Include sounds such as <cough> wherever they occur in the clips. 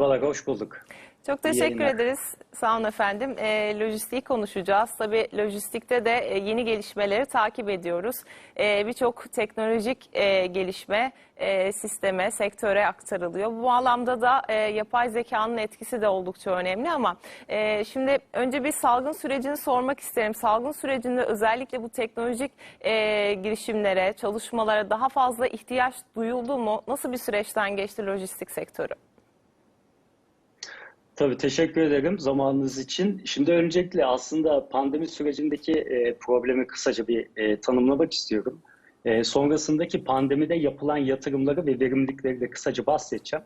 Merhabalar, hoş bulduk. Çok teşekkür ederiz. Sağ olun efendim. E, lojistiği konuşacağız. Tabii lojistikte de e, yeni gelişmeleri takip ediyoruz. E, Birçok teknolojik e, gelişme e, sisteme, sektöre aktarılıyor. Bu bağlamda da e, yapay zekanın etkisi de oldukça önemli ama e, şimdi önce bir salgın sürecini sormak isterim. Salgın sürecinde özellikle bu teknolojik e, girişimlere, çalışmalara daha fazla ihtiyaç duyuldu mu? Nasıl bir süreçten geçti lojistik sektörü? Tabii teşekkür ederim zamanınız için. Şimdi öncelikle aslında pandemi sürecindeki e, problemi kısaca bir e, tanımlamak istiyorum. E, sonrasındaki pandemide yapılan yatırımları ve verimlilikleri de kısaca bahsedeceğim.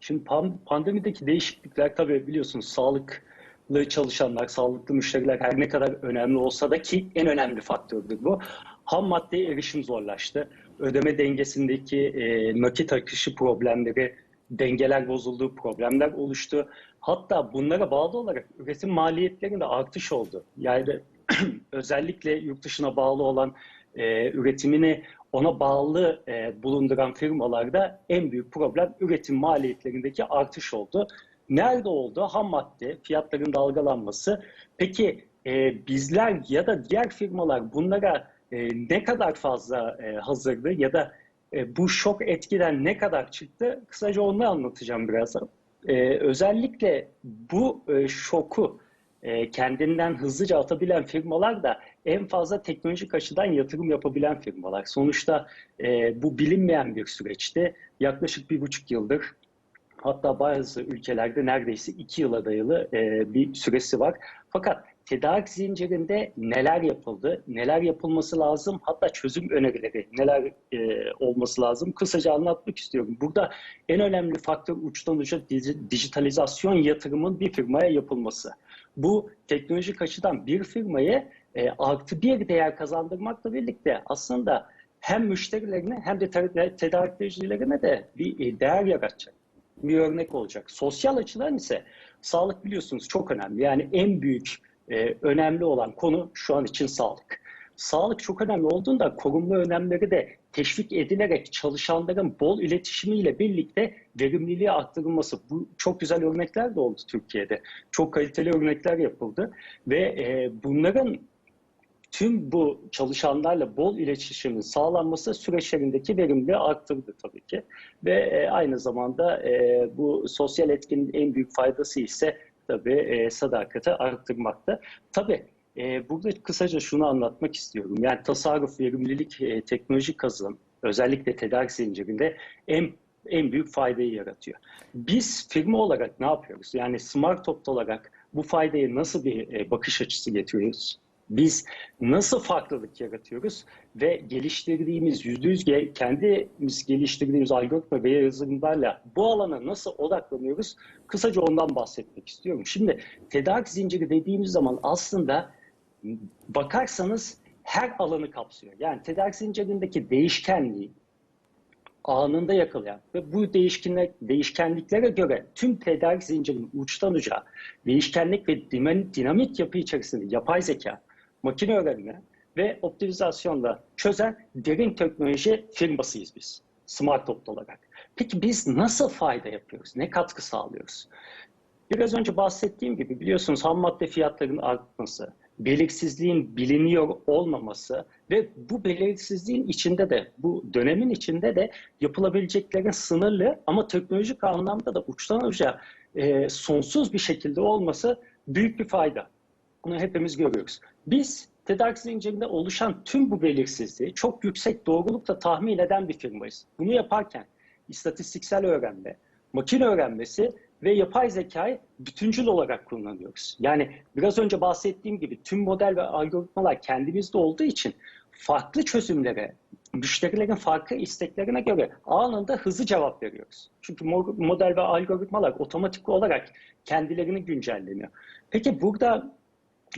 Şimdi pan- pandemideki değişiklikler tabii biliyorsunuz sağlıklı çalışanlar, sağlıklı müşteriler her ne kadar önemli olsa da ki en önemli faktördür bu. Ham maddeye erişim zorlaştı. Ödeme dengesindeki e, nakit akışı problemleri, dengeler bozulduğu problemler oluştu. Hatta bunlara bağlı olarak üretim maliyetlerinde artış oldu. Yani <clears throat> özellikle yurt dışına bağlı olan e, üretimini ona bağlı e, bulunduran firmalarda en büyük problem üretim maliyetlerindeki artış oldu. Nerede oldu? Ham madde, fiyatların dalgalanması. Peki e, bizler ya da diğer firmalar bunlara e, ne kadar fazla e, hazırdı ya da e, bu şok etkiden ne kadar çıktı? Kısaca onu anlatacağım birazdan. E, özellikle bu e, şoku e, kendinden hızlıca atabilen firmalar da en fazla teknolojik açıdan yatırım yapabilen firmalar. Sonuçta e, bu bilinmeyen bir süreçti. Yaklaşık bir buçuk yıldır hatta bazı ülkelerde neredeyse iki yıla dayalı e, bir süresi var. Fakat tedarik zincirinde neler yapıldı, neler yapılması lazım, hatta çözüm önerileri neler e, olması lazım kısaca anlatmak istiyorum. Burada en önemli faktör uçtan uca dij- dijitalizasyon yatırımın bir firmaya yapılması. Bu teknolojik açıdan bir firmayı e, artı bir değer kazandırmakla birlikte aslında hem müşterilerine hem de te- tedarikçilerine de bir e, değer yaratacak bir örnek olacak. Sosyal açıdan ise sağlık biliyorsunuz çok önemli. Yani en büyük e, önemli olan konu şu an için sağlık. Sağlık çok önemli olduğunda korunma önlemleri de teşvik edilerek çalışanların bol iletişimiyle birlikte verimliliği arttırılması. Bu çok güzel örnekler de oldu Türkiye'de. Çok kaliteli örnekler yapıldı ve e, bunların tüm bu çalışanlarla bol iletişimin sağlanması süreçlerindeki verimliliği arttırdı tabii ki. Ve e, aynı zamanda e, bu sosyal etkinin en büyük faydası ise tabii e, sadakati arttırmakta. Tabii e, burada kısaca şunu anlatmak istiyorum. Yani tasarruf, verimlilik, e, teknolojik kazanım özellikle tedarik zincirinde en en büyük faydayı yaratıyor. Biz firma olarak ne yapıyoruz? Yani Smart Opt olarak bu faydayı nasıl bir e, bakış açısı getiriyoruz? Biz nasıl farklılık yaratıyoruz ve geliştirdiğimiz yüzde yüz kendimiz geliştirdiğimiz algoritma ve yazılımlarla bu alana nasıl odaklanıyoruz? Kısaca ondan bahsetmek istiyorum. Şimdi tedarik zinciri dediğimiz zaman aslında bakarsanız her alanı kapsıyor. Yani tedarik zincirindeki değişkenliği anında yakalayan ve bu değişkenlik, değişkenliklere göre tüm tedarik zincirinin uçtan uca değişkenlik ve dinamik yapı içerisinde yapay zeka, makine öğrenme ve optimizasyonla çözen derin teknoloji firmasıyız biz. Smart Opt olarak. Peki biz nasıl fayda yapıyoruz? Ne katkı sağlıyoruz? Biraz önce bahsettiğim gibi biliyorsunuz ham madde fiyatlarının artması, belirsizliğin biliniyor olmaması ve bu belirsizliğin içinde de, bu dönemin içinde de yapılabileceklerin sınırlı ama teknolojik anlamda da uçtan uca e, sonsuz bir şekilde olması büyük bir fayda. Bunu hepimiz görüyoruz. Biz tedarik zincirinde oluşan tüm bu belirsizliği çok yüksek doğrulukla tahmin eden bir firmayız. Bunu yaparken istatistiksel öğrenme, makine öğrenmesi ve yapay zekayı bütüncül olarak kullanıyoruz. Yani biraz önce bahsettiğim gibi tüm model ve algoritmalar kendimizde olduğu için farklı çözümlere, müşterilerin farklı isteklerine göre anında hızlı cevap veriyoruz. Çünkü mo- model ve algoritmalar otomatik olarak kendilerini güncelleniyor. Peki burada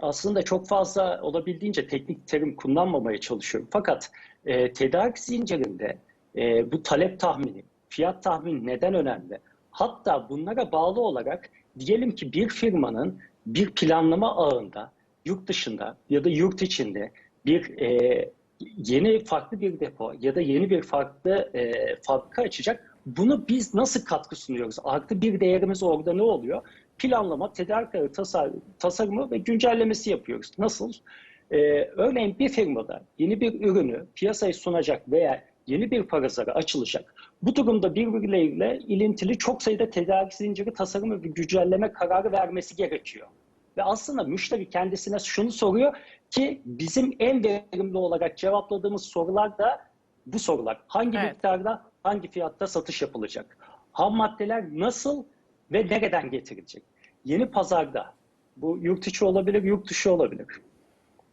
aslında çok fazla olabildiğince teknik terim kullanmamaya çalışıyorum. Fakat e, tedarik zincirinde e, bu talep tahmini, fiyat tahmini neden önemli? Hatta bunlara bağlı olarak diyelim ki bir firmanın bir planlama ağında yurt dışında ya da yurt içinde bir e, yeni farklı bir depo ya da yeni bir farklı e, fabrika açacak. Bunu biz nasıl katkı sunuyoruz? Artı bir değerimiz orada ne oluyor? Planlama, tedarik tasarımı ve güncellemesi yapıyoruz. Nasıl? Ee, örneğin bir firmada yeni bir ürünü piyasaya sunacak veya yeni bir pazara açılacak. Bu durumda birbirleriyle ilintili çok sayıda tedarik zinciri tasarımı ve güncelleme kararı vermesi gerekiyor. Ve aslında müşteri kendisine şunu soruyor ki bizim en verimli olarak cevapladığımız sorular da bu sorular. Hangi evet. miktarda, hangi fiyatta satış yapılacak? Ham maddeler nasıl ve nereden getirilecek? Yeni pazarda, bu yurt içi olabilir, yurt dışı olabilir.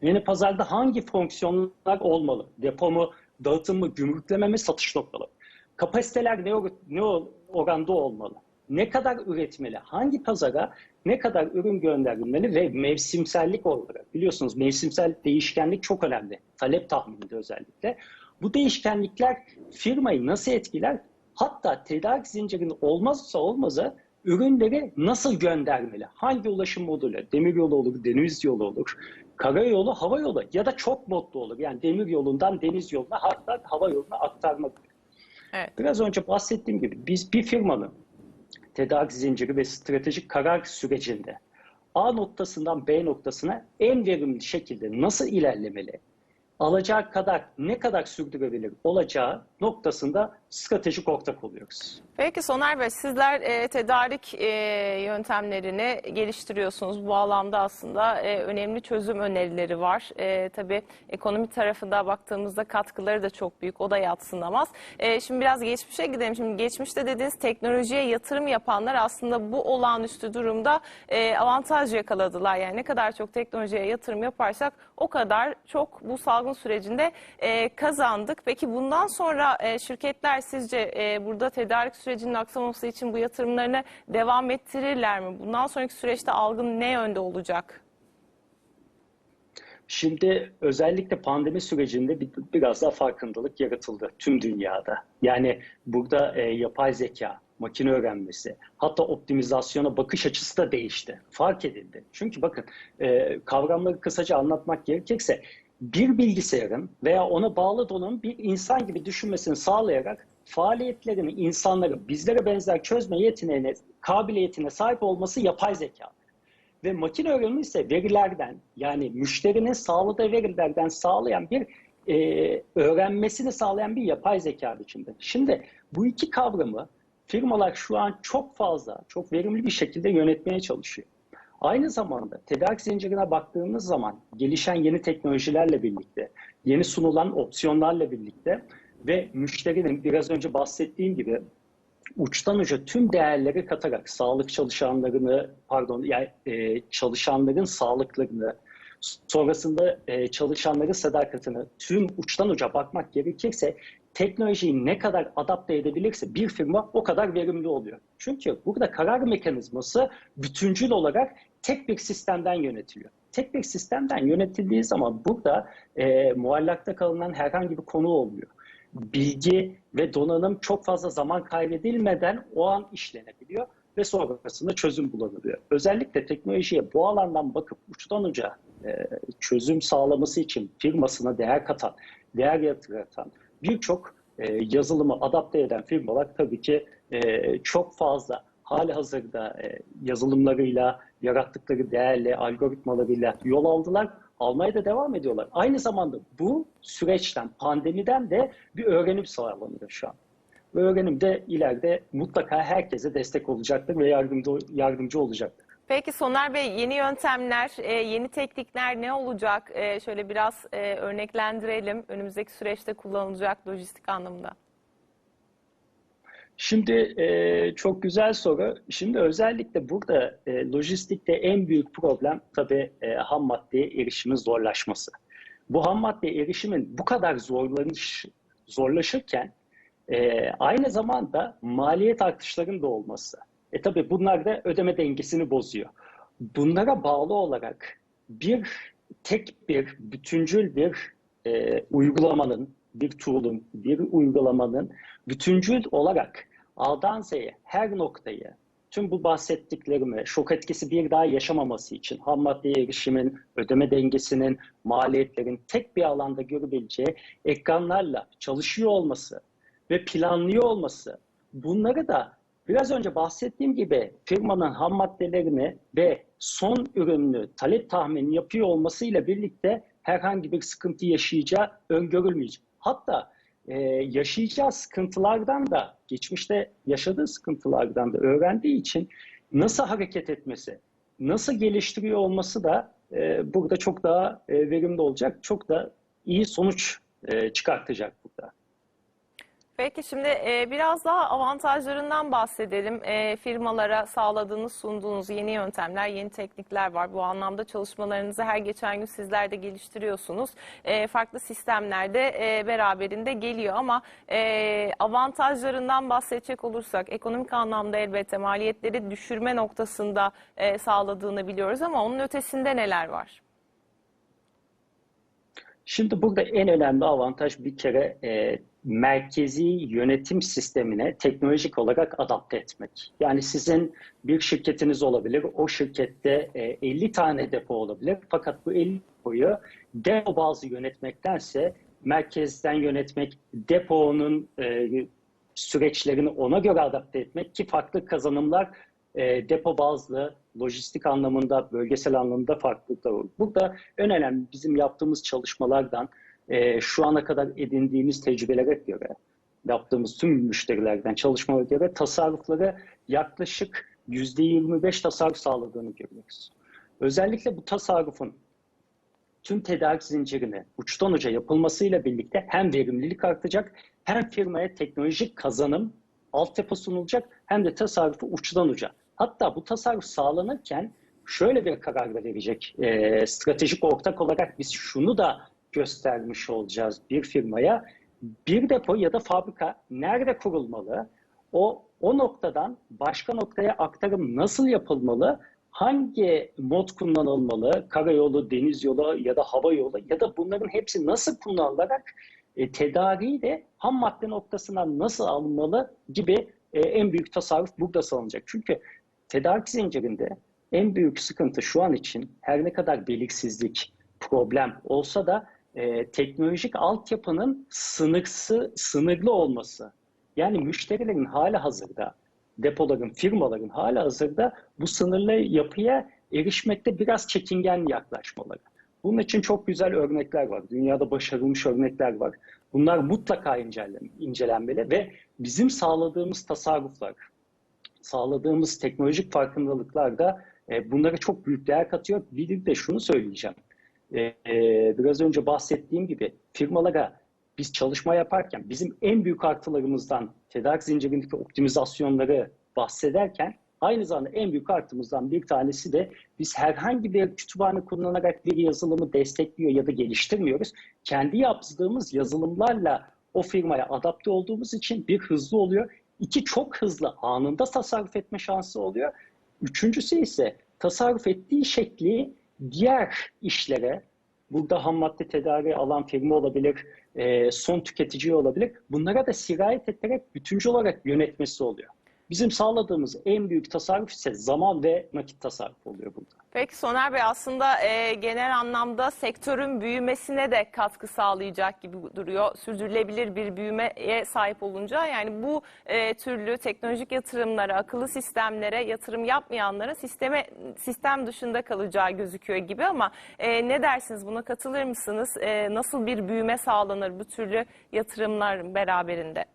Yeni pazarda hangi fonksiyonlar olmalı? Depo mu, dağıtım mı, gümrükleme mi, satış noktaları? Kapasiteler ne, ne oranda olmalı? Ne kadar üretmeli? Hangi pazara ne kadar ürün gönderilmeli ve mevsimsellik olarak biliyorsunuz mevsimsel değişkenlik çok önemli. Talep tahmininde özellikle. Bu değişkenlikler firmayı nasıl etkiler? Hatta tedarik zincirinin olmazsa olmazı ürünleri nasıl göndermeli? Hangi ulaşım modülü? Demir yolu olur, deniz yolu olur, karayolu, hava yolu ya da çok modlu olur. Yani demir yolundan deniz yoluna hatta hava yoluna aktarmak. Evet. Biraz önce bahsettiğim gibi biz bir firmanın tedarik zinciri ve stratejik karar sürecinde A noktasından B noktasına en verimli şekilde nasıl ilerlemeli? Alacağı kadar ne kadar sürdürebilir olacağı noktasında stratejik ortak oluyoruz. Peki Soner Bey sizler e, tedarik e, yöntemlerini geliştiriyorsunuz. Bu alanda aslında e, önemli çözüm önerileri var. E, tabii ekonomi tarafında baktığımızda katkıları da çok büyük. O da yatsınamaz. E, şimdi biraz geçmişe gidelim. Şimdi geçmişte dediğiniz teknolojiye yatırım yapanlar aslında bu olağanüstü durumda e, avantaj yakaladılar. Yani ne kadar çok teknolojiye yatırım yaparsak o kadar çok bu salgın sürecinde e, kazandık. Peki bundan sonra e, şirketler sizce e, burada tedarik sürecinin aksamaması için bu yatırımlarını devam ettirirler mi? Bundan sonraki süreçte algın ne yönde olacak? Şimdi özellikle pandemi sürecinde bir, biraz daha farkındalık yaratıldı tüm dünyada. Yani burada e, yapay zeka, makine öğrenmesi, hatta optimizasyona bakış açısı da değişti. Fark edildi. Çünkü bakın e, kavramları kısaca anlatmak gerekirse bir bilgisayarın veya ona bağlı donanım bir insan gibi düşünmesini sağlayarak faaliyetlerini insanları bizlere benzer çözme yeteneğine, kabiliyetine sahip olması yapay zeka. Ve makine öğrenimi ise verilerden yani müşterinin sağladığı verilerden sağlayan bir e, öğrenmesini sağlayan bir yapay zeka biçimde. Şimdi bu iki kavramı firmalar şu an çok fazla, çok verimli bir şekilde yönetmeye çalışıyor. Aynı zamanda tedarik zincirine baktığımız zaman gelişen yeni teknolojilerle birlikte, yeni sunulan opsiyonlarla birlikte ve müşterinin biraz önce bahsettiğim gibi uçtan uca tüm değerleri katarak sağlık çalışanlarını pardon yani e, çalışanların sağlıklarını sonrasında e, çalışanların sadakatini tüm uçtan uca bakmak gerekirse teknolojiyi ne kadar adapte edebilirse bir firma o kadar verimli oluyor. Çünkü burada karar mekanizması bütüncül olarak tek bir sistemden yönetiliyor. Tek bir sistemden yönetildiği zaman burada e, muallakta kalınan herhangi bir konu olmuyor. Bilgi ve donanım çok fazla zaman kaybedilmeden o an işlenebiliyor ve sonrasında çözüm bulunabiliyor. Özellikle teknolojiye bu alandan bakıp uçtan uca e, çözüm sağlaması için firmasına değer katan, değer yaratan birçok e, yazılımı adapte eden firmalar tabii ki e, çok fazla hali hazırda e, yazılımlarıyla, yarattıkları değerle, algoritmalarıyla yol aldılar. Almaya da devam ediyorlar. Aynı zamanda bu süreçten, pandemiden de bir öğrenim sağlanıyor şu an. Bu öğrenim de ileride mutlaka herkese destek olacaktır ve yardımcı, yardımcı olacaktır. Peki Soner Bey yeni yöntemler, e, yeni teknikler ne olacak? E, şöyle biraz örneklendirelim önümüzdeki süreçte kullanılacak lojistik anlamında. Şimdi e, çok güzel soru. Şimdi özellikle burada e, lojistikte en büyük problem tabii e, ham maddeye erişimin zorlaşması. Bu ham maddeye erişimin bu kadar zorlanış, zorlaşırken e, aynı zamanda maliyet artışlarının da olması. E tabii bunlar da ödeme dengesini bozuyor. Bunlara bağlı olarak bir tek bir bütüncül bir e, uygulamanın, bir tool'un, bir uygulamanın bütüncül olarak A'dan Z'ye her noktayı tüm bu bahsettiklerimi şok etkisi bir daha yaşamaması için ham maddeye erişimin, ödeme dengesinin, maliyetlerin tek bir alanda görebileceği ekranlarla çalışıyor olması ve planlıyor olması bunları da biraz önce bahsettiğim gibi firmanın ham maddelerini ve son ürününü talep tahmini yapıyor olmasıyla birlikte herhangi bir sıkıntı yaşayacağı öngörülmeyecek. Hatta e, yaşayacağı sıkıntılardan da geçmişte yaşadığı sıkıntılardan da öğrendiği için nasıl hareket etmesi, nasıl geliştiriyor olması da e, burada çok daha e, verimli olacak, çok da iyi sonuç e, çıkartacak burada. Peki şimdi e, biraz daha avantajlarından bahsedelim. E, firmalara sağladığınız, sunduğunuz yeni yöntemler, yeni teknikler var. Bu anlamda çalışmalarınızı her geçen gün sizler de geliştiriyorsunuz. E, farklı sistemler de e, beraberinde geliyor ama e, avantajlarından bahsedecek olursak ekonomik anlamda elbette maliyetleri düşürme noktasında e, sağladığını biliyoruz ama onun ötesinde neler var? Şimdi burada en önemli avantaj bir kere e, merkezi yönetim sistemine teknolojik olarak adapte etmek. Yani sizin bir şirketiniz olabilir, o şirkette e, 50 tane depo olabilir. Fakat bu 50 depoyu depo bazı yönetmektense merkezden yönetmek, deponun e, süreçlerini ona göre adapte etmek ki farklı kazanımlar e, depo bazlı, lojistik anlamında, bölgesel anlamda farklılıklar olur. Burada en önemli bizim yaptığımız çalışmalardan e, şu ana kadar edindiğimiz tecrübelere göre, yaptığımız tüm müşterilerden çalışmalara göre tasarrufları yaklaşık %25 tasarruf sağladığını görüyoruz. Özellikle bu tasarrufun tüm tedarik zincirini uçtan uca yapılmasıyla birlikte hem verimlilik artacak hem firmaya teknolojik kazanım altyapı sunulacak hem de tasarrufu uçtan uca. Hatta bu tasarruf sağlanırken şöyle bir karar verecek. E, stratejik ortak olarak biz şunu da göstermiş olacağız bir firmaya. Bir depo ya da fabrika nerede kurulmalı? O o noktadan başka noktaya aktarım nasıl yapılmalı? Hangi mod kullanılmalı? Karayolu, deniz yolu ya da hava yolu ya da bunların hepsi nasıl kullanılarak e, tedariği de ham madde noktasından nasıl alınmalı gibi e, en büyük tasarruf burada sağlanacak. Çünkü tedarik zincirinde en büyük sıkıntı şu an için her ne kadar belirsizlik, problem olsa da e, teknolojik altyapının sınırsı, sınırlı olması. Yani müşterilerin hala hazırda, depoların, firmaların hala hazırda bu sınırlı yapıya erişmekte biraz çekingen yaklaşmaları. Bunun için çok güzel örnekler var. Dünyada başarılmış örnekler var. Bunlar mutlaka incelenmeli ve bizim sağladığımız tasarruflar, sağladığımız teknolojik farkındalıklar da e, bunlara çok büyük değer katıyor. Bir de şunu söyleyeceğim. E, e, biraz önce bahsettiğim gibi firmalara biz çalışma yaparken bizim en büyük artılarımızdan tedarik zincirindeki optimizasyonları bahsederken aynı zamanda en büyük artımızdan bir tanesi de biz herhangi bir kütüphane kullanarak bir yazılımı destekliyor ya da geliştirmiyoruz. Kendi yaptığımız yazılımlarla o firmaya adapte olduğumuz için bir hızlı oluyor. İki çok hızlı anında tasarruf etme şansı oluyor. Üçüncüsü ise tasarruf ettiği şekli diğer işlere, burada ham madde tedariği alan firma olabilir, e, son tüketici olabilir. Bunlara da sirayet ederek bütüncül olarak yönetmesi oluyor. Bizim sağladığımız en büyük tasarruf ise zaman ve nakit tasarrufu oluyor burada. Peki Soner Bey aslında e, genel anlamda sektörün büyümesine de katkı sağlayacak gibi duruyor. Sürdürülebilir bir büyümeye sahip olunca yani bu e, türlü teknolojik yatırımlara, akıllı sistemlere yatırım yapmayanların sisteme sistem dışında kalacağı gözüküyor gibi ama e, ne dersiniz buna katılır mısınız? E, nasıl bir büyüme sağlanır bu türlü yatırımlar beraberinde?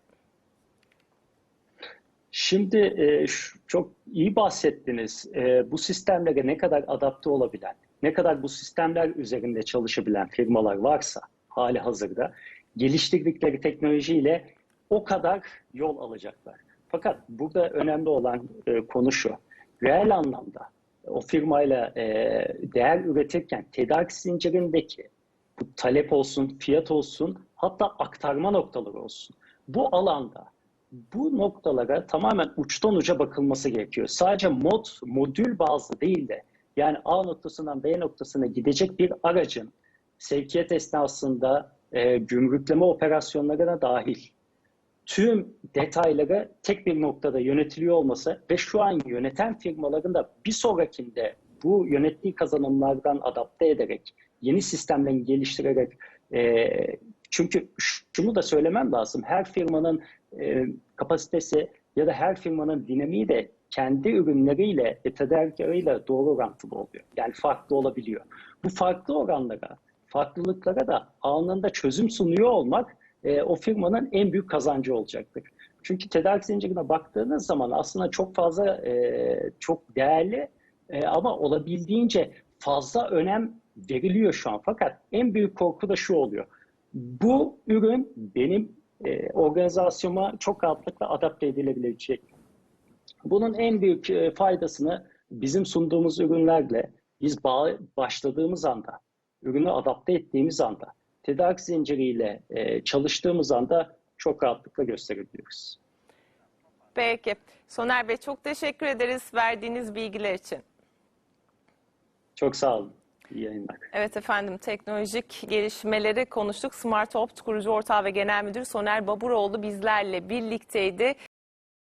Şimdi e, çok iyi bahsettiniz. E, bu sistemlere ne kadar adapte olabilen, ne kadar bu sistemler üzerinde çalışabilen firmalar varsa hali hazırda geliştirdikleri teknolojiyle o kadar yol alacaklar. Fakat burada önemli olan e, konu şu. Reel anlamda o firmayla e, değer üretirken tedarik zincirindeki bu talep olsun, fiyat olsun, hatta aktarma noktaları olsun. Bu alanda bu noktalara tamamen uçtan uca bakılması gerekiyor. Sadece mod, modül bazlı değil de yani A noktasından B noktasına gidecek bir aracın sevkiyat esnasında e, gümrükleme operasyonlarına dahil tüm detayları tek bir noktada yönetiliyor olması ve şu an yöneten firmaların da bir sonrakinde bu yönettiği kazanımlardan adapte ederek, yeni sistemlerini geliştirerek e, çünkü şunu da söylemem lazım. Her firmanın e, kapasitesi ya da her firmanın dinamiği de kendi ürünleriyle ve tedarikçileriyle doğru orantılı oluyor. Yani farklı olabiliyor. Bu farklı oranlara, farklılıklara da anında çözüm sunuyor olmak e, o firmanın en büyük kazancı olacaktır. Çünkü tedarik zincirine baktığınız zaman aslında çok fazla, e, çok değerli e, ama olabildiğince fazla önem veriliyor şu an. Fakat en büyük korku da şu oluyor. Bu ürün benim e, organizasyona çok rahatlıkla adapte edilebilecek. Bunun en büyük e, faydasını bizim sunduğumuz ürünlerle biz bağ, başladığımız anda, ürünü adapte ettiğimiz anda, tedarik zinciriyle e, çalıştığımız anda çok rahatlıkla gösterebiliyoruz. Peki. Soner Bey çok teşekkür ederiz verdiğiniz bilgiler için. Çok sağ olun. Yayınlar. Evet efendim teknolojik gelişmeleri konuştuk. Smart Opt kurucu ortağı ve genel müdür Soner Baburoğlu bizlerle birlikteydi.